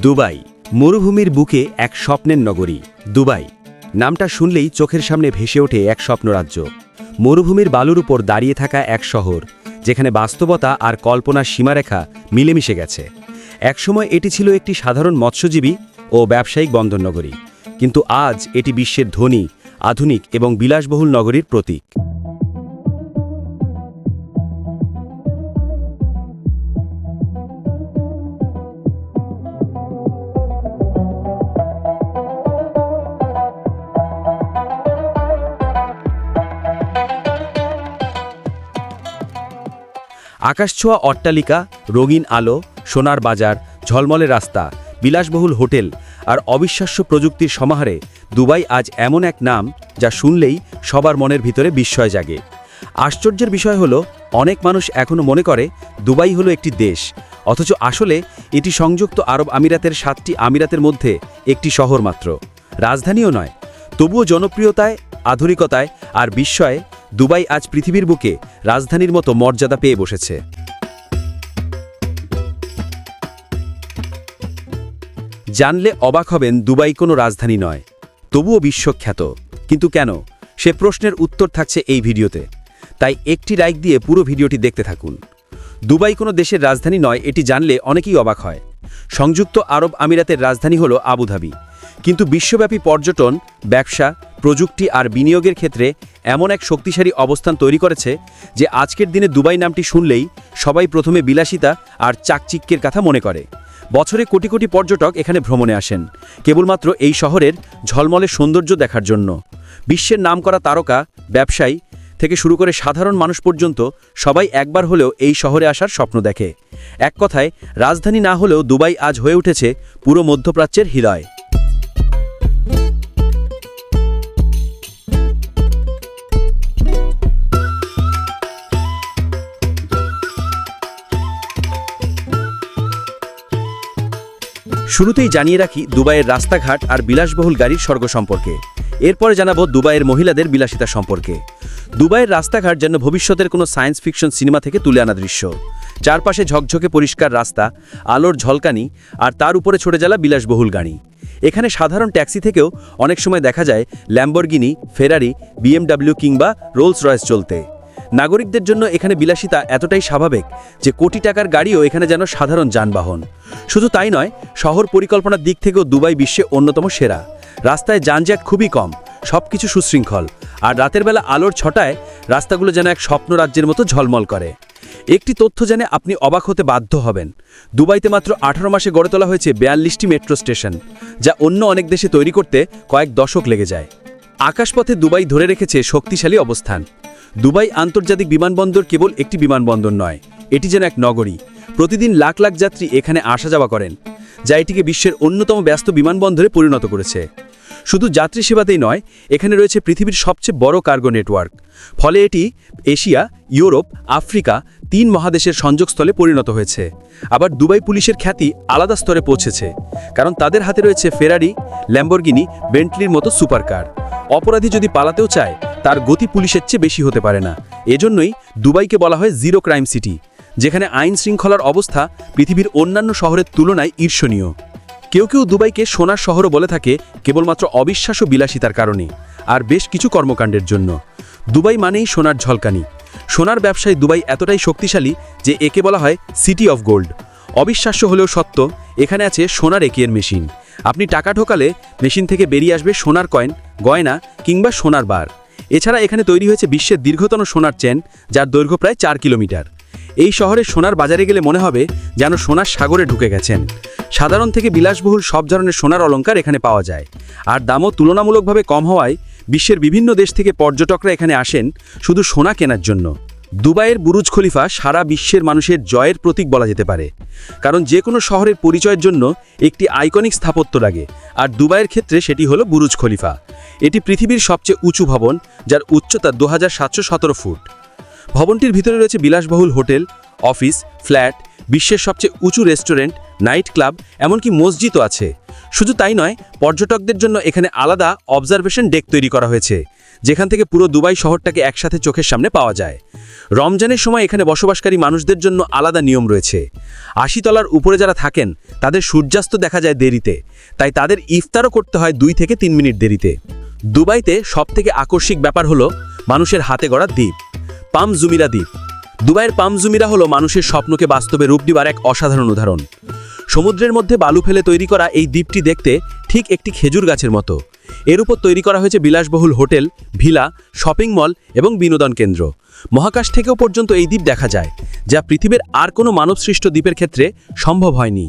Dubai, মরুভূমির বুকে এক স্বপ্নের নগরী, দুবাই। নামটা শুনলেই চোখের সামনে ভেসে ওঠে এক স্বপ্নরাজ্য। মরুভূমির বালুর উপর দাঁড়িয়ে থাকা এক শহর, যেখানে বাস্তবতা আর কল্পনার সীমারেখা মিলেমিশে গেছে। একসময় এটি ছিল একটি সাধারণ মৎস্যজীবী ও ব্যবসায়িক বন্দরনগরী কিন্তু আজ এটি বিশ্বের ধনী, আধুনিক এবং বিলাসবহুল নগরীর প্রতীক। আকাশছোঁয়া অট্টালিকা, রঙিন আলো, সোনার বাজার, ঝলমলে রাস্তা, বিলাসবহুল হোটেল আর অবিশ্বাস্য প্রযুক্তির সমাহারে দুবাই আজ এমন এক নাম যা শুনলেই সবার মনের ভিতরে বিস্ময় জাগে। আশ্চর্যের বিষয় হলো, অনেক মানুষ এখনও মনে করে দুবাই হলো একটি দেশ, অথচ আসলে এটি সংযুক্ত আরব আমিরাতের সাতটি আমিরাতের মধ্যে একটি শহর মাত্র। রাজধানীও নয়, তবুও জনপ্রিয়তায়, আধুনিকতায় আর বিস্ময়ে দুবাই আজ পৃথিবীর বুকে রাজধানীর মতো মর্যাদা পেয়ে বসেছে। জানলে অবাক হবেন দুবাই কোনো রাজধানী নয়। তবুও বিশ্বখ্যাত। কিন্তু কেন? সে প্রশ্নের উত্তর থাকছে এই ভিডিওতে। তাই একটি লাইক দিয়ে পুরো ভিডিওটি দেখতে থাকুন। দুবাই কোনো দেশের রাজধানী নয়, এটি জানলে অনেকেই অবাক হয়। সংযুক্ত আরব আমিরাতের রাজধানী হল আবুধাবি। কিন্তু বিশ্বব্যাপী পর্যটন, ব্যবসা প্রযুক্তি আর বিনিয়োগের ক্ষেত্রে এমন এক শক্তিশালী অবস্থান তৈরি করেছে যে আজকের দিনে দুবাই নামটি শুনলেই সবাই প্রথমে বিলাসিতা আর চাকচিক্যের কথা মনে করে। বছরে কোটি কোটি পর্যটক এখানে ভ্রমণে আসেন, কেবলমাত্র এই শহরের ঝলমলে সৌন্দর্য দেখার জন্য। বিশ্বের নামকরা তারকা, ব্যবসায়ী থেকে শুরু করে সাধারণ মানুষ পর্যন্ত সবাই একবার হলেও এই শহরে আসার স্বপ্ন দেখে। এক কথায়, রাজধানী না হলেও দুবাই আজ হয়ে উঠেছে পুরো মধ্যপ্রাচ্যের হৃদয়। শুরুতেই জানিয়ে রাখি, দুবাইয়ের রাস্তাঘাট আর বিলাসবহুল গাড়ির স্বর্গ সম্পর্কে। এরপরে জানাব দুবাইয়ের মহিলাদের বিলাসিতা সম্পর্কে। দুবাইয়ের রাস্তাঘাট যেন ভবিষ্যতের কোনো সায়েন্স ফিকশন সিনেমা থেকে তুলে আনা দৃশ্য। চারপাশে ঝকঝকে পরিষ্কার রাস্তা, আলোর ঝলকানি আর তার উপরে ছড়ে জ্বালা বিলাসবহুল গাড়ি। এখানে সাধারণ ট্যাক্সি থেকেও অনেক সময় দেখা যায় ল্যাম্বরগিনি, ফেরারি, বিএমডাব্লিউ কিংবা রোলস রয়েস চলতে। নাগরিকদের জন্য এখানে বিলাসিতা এতটাই স্বাভাবিক যে কোটি টাকার গাড়িও এখানে যেন সাধারণ যানবাহন। শুধু তাই নয়, শহর পরিকল্পনার দিক থেকেও দুবাই বিশ্বে অন্যতম সেরা। রাস্তায় যানজট খুবই কম সব কিছু সুশৃঙ্খল। আর রাতের বেলা আলোর ছটায় রাস্তাগুলো যেন এক স্বপ্ন রাজ্যের মতো ঝলমল করে। একটি তথ্য জেনে আপনি অবাক হতে বাধ্য হবেন। দুবাইতে মাত্র আঠারো মাসে গড়ে তোলা হয়েছে বিয়াল্লিশটি মেট্রো স্টেশন, যা অন্য অনেক দেশে তৈরি করতে কয়েক দশক লেগে যায়। আকাশপথে দুবাই ধরে রেখেছে শক্তিশালী অবস্থান। দুবাই আন্তর্জাতিক বিমানবন্দর কেবল একটি বিমানবন্দর নয়, এটি যেন এক নগরী। প্রতিদিন লাখ লাখ যাত্রী এখানে আসা যাওয়া করেন, যা এটিকে বিশ্বের অন্যতম ব্যস্ত বিমানবন্দরে পরিণত করেছে। শুধু যাত্রী সেবাতেই নয়, এখানে রয়েছে পৃথিবীর সবচেয়ে বড় কার্গো নেটওয়ার্ক। ফলে এটি এশিয়া, ইউরোপ, আফ্রিকা তিন মহাদেশের সংযোগস্থলে পরিণত হয়েছে। আবার দুবাই পুলিশের খ্যাতি আলাদা স্তরে পৌঁছেছে, কারণ তাদের হাতে রয়েছে ফেরারি, ল্যাম্বরগিনি, বেন্টলির মতো সুপারকার। অপরাধী যদি পালাতেও চায়, তার গতি পুলিশের চেয়ে বেশি হতে পারে না। এজন্যই দুবাইকে বলা হয় জিরো ক্রাইম সিটি, যেখানে আইন শৃঙ্খলার অবস্থা পৃথিবীর অন্যান্য শহরের তুলনায় ঈর্ষণীয়। কেউ কেউ দুবাইকে সোনার শহরও বলে থাকে, কেবলমাত্র অবিশ্বাস্য বিলাসিতার কারণে, আর বেশ কিছু কর্মকাণ্ডের জন্য। দুবাই মানেই সোনার ঝলকানি। সোনার ব্যবসায় দুবাই এতটাই শক্তিশালী যে একে বলা হয় সিটি অফ গোল্ড। অবিশ্বাস্য হলেও সত্য, এখানে আছে সোনার একিয়ের মেশিন। আপনি টাকা ঢোকালে মেশিন থেকে বেরিয়ে আসবে সোনার কয়েন, গয়না কিংবা সোনার বার। এছাড়া এখানে তৈরি হয়েছে বিশ্বের দীর্ঘতম সোনার চেন, যার দৈর্ঘ্য প্রায় চার কিলোমিটার। এই শহরে সোনার বাজারে গেলে মনে হবে যেন সোনার সাগরে ঢুকে গেছেন। সাধারণ থেকে বিলাসবহুল সব ধরনের সোনার অলঙ্কার এখানে পাওয়া যায়। আর দামও তুলনামূলকভাবে কম হওয়ায় বিশ্বের বিভিন্ন দেশ থেকে পর্যটকরা এখানে আসেন শুধু সোনা কেনার জন্য। দুবাইয়ের বুরুজ খলিফা সারা বিশ্বের মানুষের জয়ের প্রতীক বলা যেতে পারে। কারণ যে কোনো শহরের পরিচয়ের জন্য একটি আইকনিক স্থাপত্য লাগে, আর দুবাইয়ের ক্ষেত্রে সেটি হলো বুরুজ খলিফা। এটি পৃথিবীর সবচেয়ে উঁচু ভবন, যার উচ্চতা দু হাজার সাতশো সতেরো ফুট। ভবনটির ভিতরে রয়েছে বিলাসবহুল হোটেল, অফিস, ফ্ল্যাট, বিশ্বের সবচেয়ে উঁচু রেস্টুরেন্ট, নাইট ক্লাব, এমনকি মসজিদও আছে। শুধু তাই নয়, পর্যটকদের জন্য এখানে আলাদা অবজারভেশন ডেক তৈরি করা হয়েছে, যেখান থেকে পুরো দুবাই শহরটাকে একসাথে চোখের সামনে পাওয়া যায়। রমজানের সময় এখানে বসবাসকারী মানুষদের জন্য আলাদা নিয়ম রয়েছে। আশি তলার উপরে যারা থাকেন, তাদের সূর্যাস্ত দেখা যায় দেরিতে, তাই তাদের ইফতারও করতে হয় দুই থেকে তিন মিনিট দেরিতে। দুবাইতে সবথেকে আকস্মিক ব্যাপার হলো, মানুষের হাতে গড়া দ্বীপ। পাম জুমিরা দ্বীপ। দুবাইয়ের পাম জুমিরা হলো মানুষের স্বপ্নকে বাস্তবে রূপ দিবার এক অসাধারণ উদাহরণ। সমুদ্রের মধ্যে বালু ফেলে তৈরি করা এই দ্বীপটি দেখতে ঠিক একটি খেজুর গাছের মতো। এর উপর তৈরি করা হয়েছে বিলাসবহুল হোটেল, ভিলা, শপিং মল এবং বিনোদন কেন্দ্র। মহাকাশ থেকেও পর্যন্ত এই দ্বীপ দেখা যায়, যা পৃথিবীর আর কোনো মানবসৃষ্ট দ্বীপের ক্ষেত্রে সম্ভব হয়নি।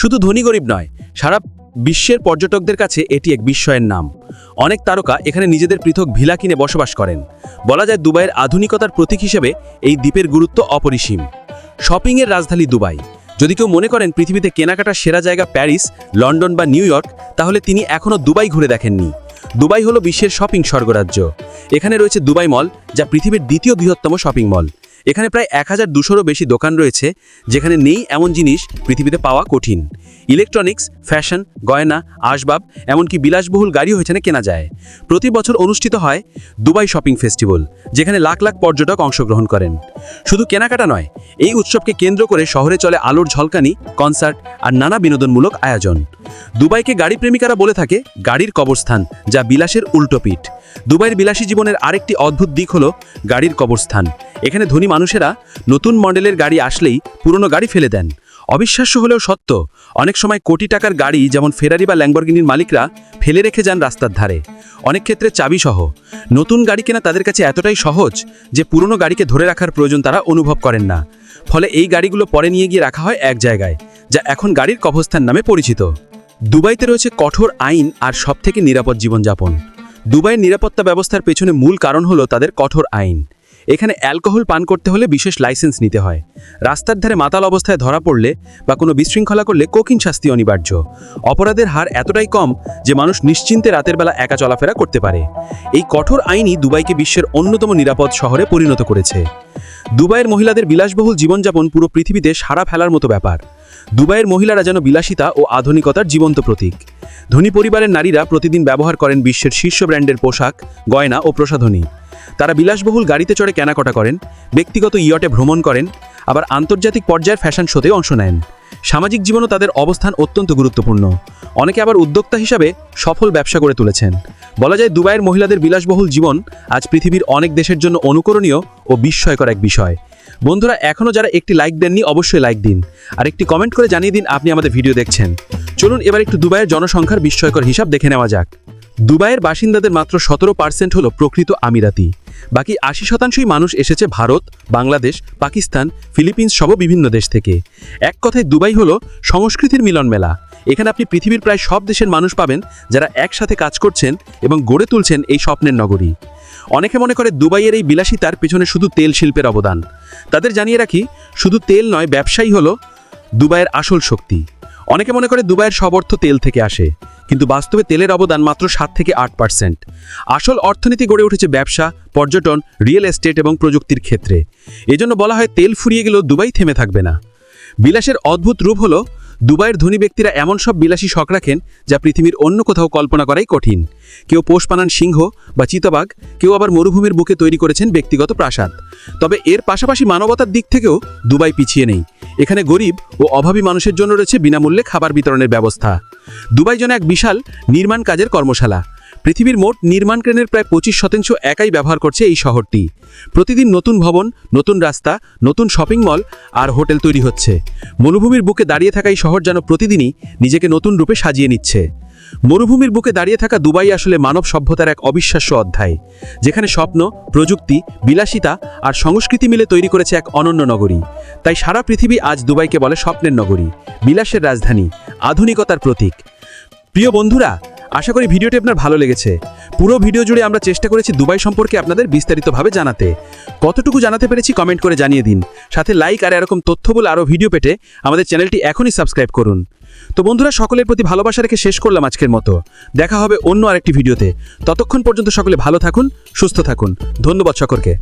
শুধু ধনী গরিব নয়, সারা বিশ্বের পর্যটকদের কাছে এটি এক বিস্ময়ের নাম। অনেক তারকা এখানে নিজেদের পৃথক ভিলা কিনে বসবাস করেন। বলা যায় দুবাইয়ের আধুনিকতার প্রতীক হিসেবে এই দ্বীপের গুরুত্ব অপরিসীম। শপিংয়ের রাজধানী দুবাই। যদি কেউ মনে করেন পৃথিবীতে কেনাকাটার সেরা জায়গা প্যারিস, লন্ডন বা নিউ ইয়র্ক, তাহলে তিনি এখনও দুবাই ঘুরে দেখেননি। দুবাই হলো বিশ্বের শপিং স্বর্গরাজ্য। এখানে রয়েছে দুবাই মল, যা পৃথিবীর দ্বিতীয় বৃহত্তম শপিং মল। এখানে প্রায় এক হাজার দুশোরও বেশি দোকান রয়েছে, যেখানে নেই এমন জিনিস পৃথিবীতে পাওয়া কঠিন। ইলেকট্রনিক্স, ফ্যাশন, গয়না, আসবাব, এমনকি বিলাসবহুল গাড়িও এখানে কেনা যায়। প্রতি বছর অনুষ্ঠিত হয় দুবাই শপিং ফেস্টিভ্যাল, যেখানে লাখ লাখ পর্যটক অংশগ্রহণ করেন। শুধু কেনাকাটা নয়, এই উৎসবকে কেন্দ্র করে শহরে চলে আলোর ঝলকানি, কনসার্ট আর নানা বিনোদনমূলক আয়োজন। দুবাইকে গাড়ি প্রেমিকারা বলে থাকে, গাড়ির কবরস্থান, যা বিলাসের উল্টোপিঠ দুবাইয়ের বিলাসী জীবনের আরেকটি অদ্ভুত দিক হলো গাড়ির কবরস্থান। এখানে ধনী মানুষেরা নতুন মডেলের গাড়ি আসলেই পুরনো গাড়ি ফেলে দেন। অবিশ্বাস্য হলেও সত্য, অনেক সময় কোটি টাকার গাড়ি যেমন ফেরারি বা ল্যাম্বরগিনির মালিকরা ফেলে রেখে যান রাস্তার ধারে। অনেক ক্ষেত্রে চাবি সহ। নতুন গাড়ি কেনা তাদের কাছে এতটাই সহজ যে পুরনো গাড়িকে ধরে রাখার প্রয়োজন তারা অনুভব করেন না। ফলে এই গাড়িগুলো পরে নিয়ে গিয়ে রাখা হয় এক জায়গায়, যা এখন গাড়ির কবস্থান নামে পরিচিত। দুবাইতে রয়েছে কঠোর আইন আর সবথেকে নিরাপদ জীবনযাপন। দুবাইয়ের নিরাপত্তা ব্যবস্থার পেছনে মূল কারণ হলো তাদের কঠোর আইন। এখানে অ্যালকোহল পান করতে হলে বিশেষ লাইসেন্স নিতে হয়। রাস্তার ধারে মাতাল অবস্থায় ধরা পড়লে বা কোনো বিশৃঙ্খলা করলে কঠিন শাস্তি অনিবার্য। অপরাধের হার এতটাই কম যে মানুষ নিশ্চিন্তে রাতের বেলা একা চলাফেরা করতে পারে। এই কঠোর আইনই দুবাইকে বিশ্বের অন্যতম নিরাপদ শহরে পরিণত করেছে। দুবাইয়ের মহিলাদের বিলাসবহুল জীবনযাপন পুরো পৃথিবীতে সারা ফেলার মতো ব্যাপার। দুবাইয়ের মহিলারা যেন বিলাসিতা ও আধুনিকতার জীবন্ত প্রতীক। ধনী পরিবারের নারীরা প্রতিদিন ব্যবহার করেন বিশ্বের শীর্ষ ব্র্যান্ডের পোশাক, গয়না ও প্রসাধনী। তারা বিলাসবহুল গাড়িতে চড়ে কেনাকাটা করেন, ব্যক্তিগত ইয়টে ভ্রমণ করেন, আবার আন্তর্জাতিক পর্যায়ের ফ্যাশন শোতে অংশ নেন। সামাজিক জীবনও তাদের অবস্থান অত্যন্ত গুরুত্বপূর্ণ। অনেকে আবার উদ্যোক্তা হিসাবে সফল ব্যবসা করে তুলেছেন। বলা যায়, দুবাইয়ের মহিলাদের বিলাসবহুল জীবন আজ পৃথিবীর অনেক দেশের জন্য অনুকরণীয় ও বিস্ময়কর এক বিষয়। বন্ধুরা এখনও যারা একটি লাইক দেননি, অবশ্যই লাইক দিন। আর একটি কমেন্ট করে জানিয়ে দিন, আপনি আমাদের ভিডিও দেখছেন। চলুন এবার একটু দুবাইয়ের জনসংখ্যার বিস্ময়কর হিসাব দেখে নেওয়া যাক। দুবাইয়ের বাসিন্দাদের মাত্র সতেরো পার্সেন্ট হল প্রকৃত আমিরাতি। বাকি আশি শতাংশই মানুষ এসেছে ভারত, বাংলাদেশ, পাকিস্তান, ফিলিপিন্স সহ বিভিন্ন দেশ থেকে। এক কথায় দুবাই হলো সংস্কৃতির মিলন মেলা এখানে আপনি পৃথিবীর প্রায় সব দেশের মানুষ পাবেন যারা একসাথে কাজ করছেন এবং গড়ে তুলছেন এই স্বপ্নের নগরী। অনেকে মনে করে দুবাইয়ের এই বিলাসিতার পেছনে শুধু তেল শিল্পের অবদান। তাদের জানিয়ে রাখি, শুধু তেল নয় ব্যবসায়ী হলো দুবাইয়ের আসল শক্তি। অনেকে মনে করে দুবাইয়ের সব অর্থ তেল থেকে আসে, কিন্তু বাস্তবে তেলের অবদান মাত্র সাত থেকে আট পার্সেন্ট। আসল অর্থনীতি গড়ে উঠেছে ব্যবসা, পর্যটন, রিয়েল এস্টেট এবং প্রযুক্তির ক্ষেত্রে। এজন্য বলা হয় তেল ফুরিয়ে গেলেও দুবাই থেমে থাকবে না। বিলাসের অদ্ভুত রূপ হলো দুবাইয়ের ধনী ব্যক্তিরা এমন সব বিলাসী শখ রাখেন যা পৃথিবীর অন্য কোথাও কল্পনা করাই কঠিন। কেউ পোষ পানান সিংহ বা চিতাবাঘ, কেউ আবার মরুভূমির বুকে তৈরি করেছেন ব্যক্তিগত প্রাসাদ। তবে এর পাশাপাশি মানবতার দিক থেকেও দুবাই পিছিয়ে নেই। এখানে গরিব ও অভাবী মানুষের জন্য রয়েছে বিনামূল্যে খাবার বিতরণের ব্যবস্থা। দুবাই যেন এক বিশাল নির্মাণ কাজের কর্মশালা। পৃথিবীর মোট নির্মাণ প্রায় পঁচিশ শতাংশ একাই ব্যবহার করছে এই শহরটি। প্রতিদিন নতুন ভবন, নতুন রাস্তা, নতুন শপিং মল আর হোটেল তৈরি হচ্ছে। মরুভূমির বুকে দাঁড়িয়ে থাকা এই শহর যেন প্রতিদিনই নিজেকে নতুন রূপে সাজিয়ে নিচ্ছে। মরুভূমির বুকে দাঁড়িয়ে থাকা দুবাই আসলে মানব সভ্যতার এক অবিশ্বাস্য অধ্যায়, যেখানে স্বপ্ন, প্রযুক্তি, বিলাসিতা আর সংস্কৃতি মিলে তৈরি করেছে এক অনন্য নগরী। তাই সারা পৃথিবী আজ দুবাইকে বলে স্বপ্নের নগরী, বিলাসের রাজধানী, আধুনিকতার প্রতীক। প্রিয় বন্ধুরা আশা করি ভিডিওটি আপনার ভালো লেগেছে। পুরো ভিডিও জুড়ে আমরা চেষ্টা করেছি দুবাই সম্পর্কে আপনাদের বিস্তারিতভাবে জানাতে। কতটুকু জানাতে পেরেছি কমেন্ট করে জানিয়ে দিন। সাথে লাইক আর এরকম তথ্য বলে আরও ভিডিও পেতে আমাদের চ্যানেলটি এখনই সাবস্ক্রাইব করুন। তো বন্ধুরা, সকলের প্রতি ভালোবাসা রেখে শেষ করলাম আজকের মতো। দেখা হবে অন্য আরেকটি ভিডিওতে। ততক্ষণ পর্যন্ত সকলে ভালো থাকুন, সুস্থ থাকুন। ধন্যবাদ সকলকে।